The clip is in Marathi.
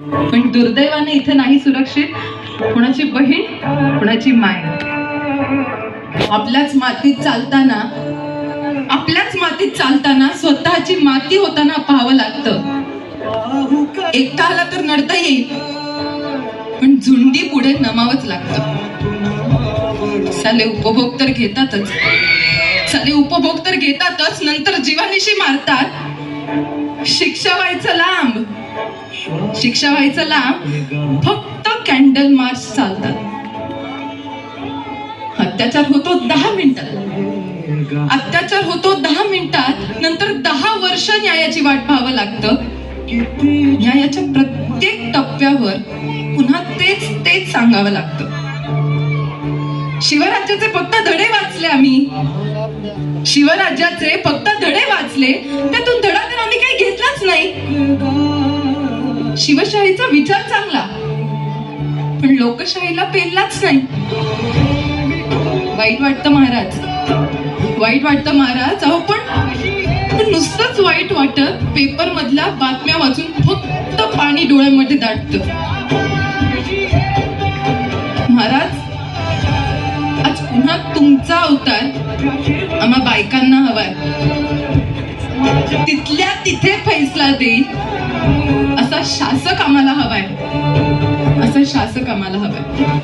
पण दुर्दैवाने इथे नाही सुरक्षित कुणाची बहीण कुणाची माय. आपल्याच मातीत चालताना आपल्याच मातीत चालताना स्वतःची माती होताना पाहावं लागतं. एकटा तर नडता येईल पण झुंडी पुढे नमावंच लागतं. साले उपभोग तर घेतातच. साले उपभोग तर घेतातच नंतर जीवानिशी मारतात. शिक्षा व्हायचं लांब. शिक्षा व्हायचं लांब फक्त कॅन्डल मार्च चालतात. अत्याचार होतो दहा मिनिटात. अत्याचार होतो दहा मिनिटात नंतर दहा वर्ष न्यायाची वाट पाहावं लागतं. न्यायाच्या प्रत्येक टप्प्यावर पुन्हा तेच तेच सांगावं लागतं. शिवराज्याचे फक्त धडे वाचले आम्ही. शिवराज्याचे फक्त धडे वाचले त्यात शिवशाहीचा विचार चांगला. पण लोकशाहीला पेललाच नाही. वाईट वाटतं महाराज. वाईट वाटतं महाराज. अहो पण नुसतंच वाईट वाटत पेपर मधल्या बातम्या वाचून फक्त पाणी डोळ्यामध्ये दाटत. महाराज आज पुन्हा तुमचा अवतार आम्हा बायकांना हवाय तिथल्या तिथे फैसला देईल. शासक आम्हाला हवाय. असा शासक आम्हाला हवाय.